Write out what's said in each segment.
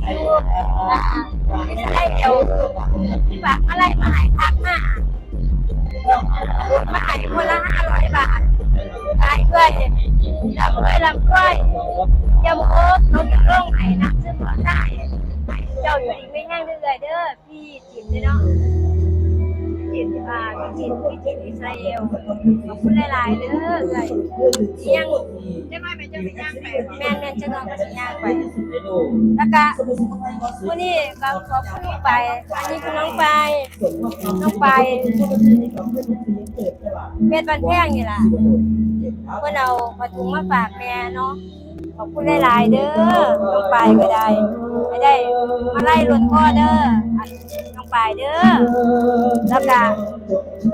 เลยอยู่อ่าไม่ได้เดี๋ยวฝากอะไรมาให้ทักมามาให้คนละห้าร้อยบาทขายด้วยลำด้วยลำด้วยยำโอ๊ตเขาจะร่องไห้นักซึ่งก็ได้เจ้าอยู่อีไม่แห้งเรื่อยเด้อพี่จิตเลยเนาะ จิตอ่าจิตวิจิตอิสราเอลขอบคุณหลายๆเด้อเลยยังได้ไหมแม่จะไปย่างไปแม่แม่จะนอนก็จะย่างไปแล้วก็ผู้นี้ก็ขอบคุณไป อันนี้คือน้องไปน้องไปเพชรบันแพงนี่ล่ะเพื่อนเอาผ้าถุงมาฝากแม่เนาะ ขอบคุณหลายๆเด้อน้องไปก็ได้ไม่ได้มาไล่รถพ่อเด้ออันน้องไปเด้อแล้วก็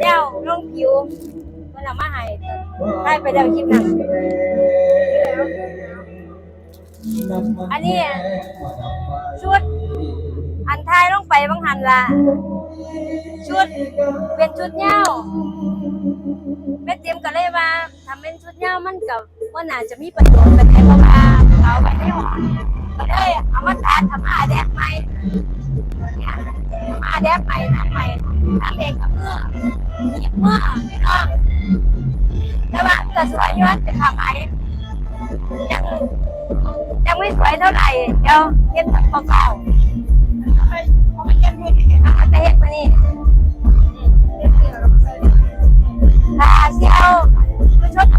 เจ้าลงผิวมันเอามาให้ได้ไปแล้วคลิปนั้นอันนี้ชุด อันท้ายลงไปบางหันละชุดเป็นชุดเหย้าแม่เตรียมก็เลยว่าทำเป็นชุดเหย้ามันกับ ว่าน่าจะมีประโยชน์แต่เพราะว่าเอาไว้ในห้องก็เลยเอามาตัดทำมาแดกใหม่มาแดกใหม่ทำใหม่ทำเองกับเมื่อหยิบมือพี่น้องแต่ว่าจะสวยยอดจะทำไมยังยังไม่สวยเท่าไหร่เดี๋ยวเก็บเบาๆเอาไปเก็บนี่เอาไปเฮ็ดมานี่ถ้าเสียวคือชดตะ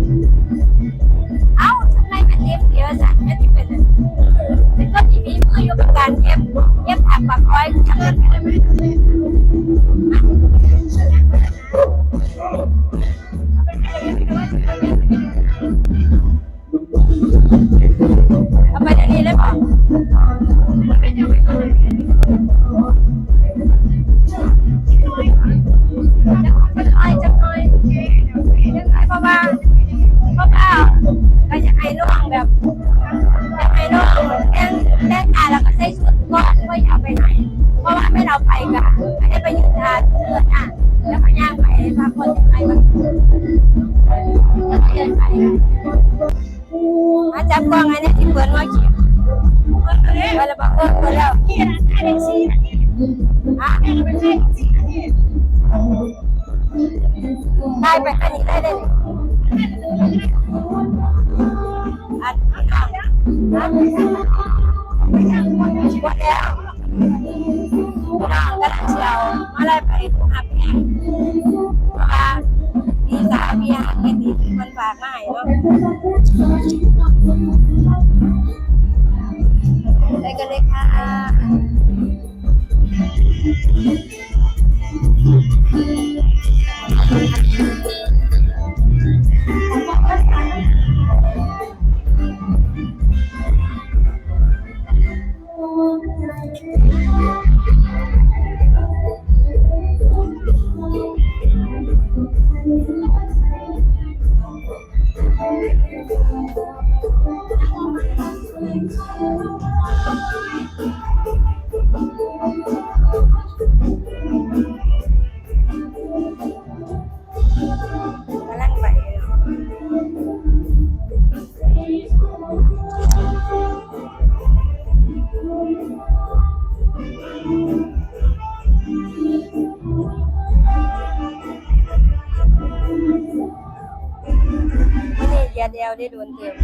จะน้อยเพราะว่าเพราะว่าก็จะให้น้องแบบจะให้น้องแต่งแต่งกายแล้วก็ใส่ชุดก่อนไม่เอาไปไหน เพราะว่าไม่เราไปกันไม่ได้ไปยืนทานเลือดอะแล้วก็ย่างไปพาคนไปแบบแล้วก็เดินไปมาจับกล้องอันนี้ที่เปิดว่าเขียวเปิดแล้วบอกเออเปิดแล้วที่ร้านขายแท็กซี่อะไม่ใช่ได้ไปอันนี้ได้เลยอันนี้ค่ะวัดแล้วน้องกระเชียวมาได้ไปอับแห่งว่าดีสามีอาเป็นดีคนฝากมาให้เนาะ ได้กันเลยค่ะ ได้โดนเต็ม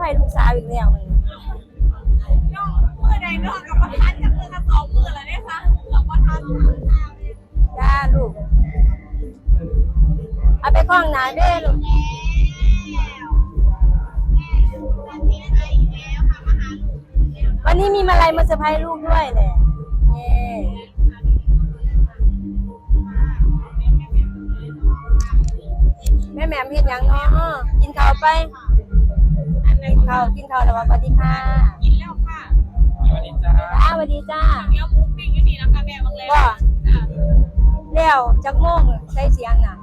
มาไล่มาเซอร์ไพรส์ลูกสาวอีกแล้วมันน้องมือใดน้องกับประธานจะมือละสองมือแล้วเนี่ยค่ะกับประธานจ้าลูก เอาไปคล้องหนาเด้อลูกวันนี้มีมาลัยมาเซอร์ไพรส์ลูกด้วยแหละเย้แม่แหม่มเห็นยังเนาะกินข้าวไป กินข้าวกินข้าวแล้วว่าสวัสดีค่ะกินแล้วค่ะสวัสดีจ้าจ้าสวัสดีจ้าเดี๋ยวหมูปิ้งอยู่นี่นะคะแม่บางแล้วว่าจ้ะแล้วจักโมงใช้เสียงน่ะ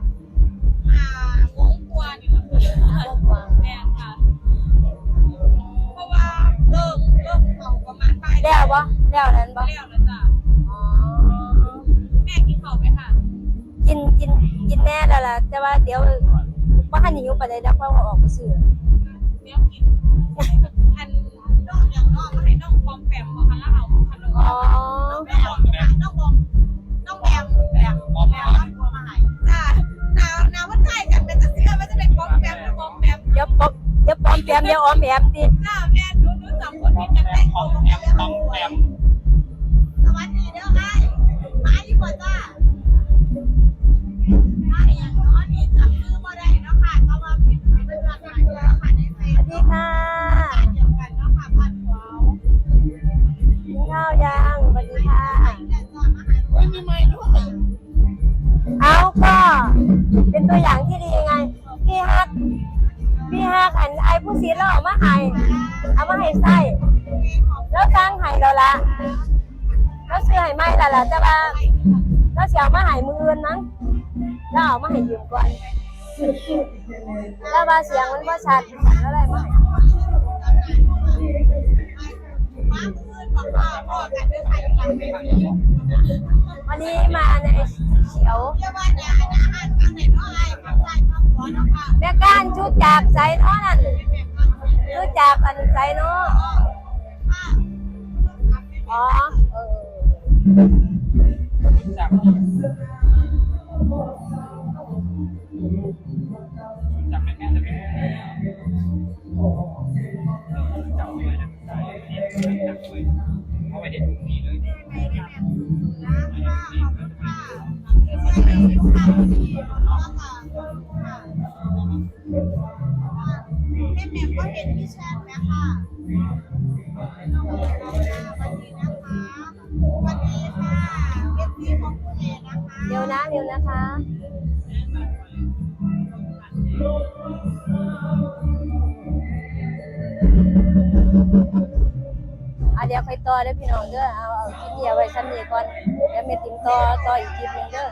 อ่าหมูกวนอยู่ค่ะแม่ค่ะเพราะว่าเริ่มเริ่มเผาประมาณบ่ายแล้วบ่แล้วนั้นบ่แล้วนะจ้ะอ๋อแม่กินข้าวไหมค่ะกินกินกินแน่แล้วล่ะแต่ว่าเดี๋ยวบ่ทันหิวปานใดดอกเพราะว่าออกไปซื้อเดี๋ยวกิน เป็นตัวอย่างที่ดีไง พี่ฮัก พี่ฮักอันไอผู้ศีลเราเอามาให้เอามาให้ใส่แล้วสร้างให้เราละแล้วซื้อให้ไม่ละละแต่ว่าแล้วเสียมาให้มืออื่นมั้งแล้วเอามาให้ยืมก่อนแล้วว่าเสียงมันว่าชัดฉันก็เลยมาให้ คืนบอกว่าพ่อกันด้วยใครกันเป็นวันนี้มาในเขียวเรียกว่าเนี่ยอาหารข้างในเนาะไอ้ข้างใต้ข้างหัวเนาะค่ะแม่ก้านชุดจับใส่น้อนั่นชุดจับอันใส่น้ออ๋อเออ แม่แม่ก็เห็นพี่แชมป์แล้วค่ะสวัสดีนะคะสวัสดีค่ะเอฟซีของคุณเอนะคะเร็วนะเร็วนะคะอะเดี๋ยวไปต่อเด้อพี่น้องเด้อเอาเอาคลิปเดียวไว้ชั้นนี้ก่อนเดี๋ยวแม่ติมต่อต่ออีกคลิปหนึงเด้อ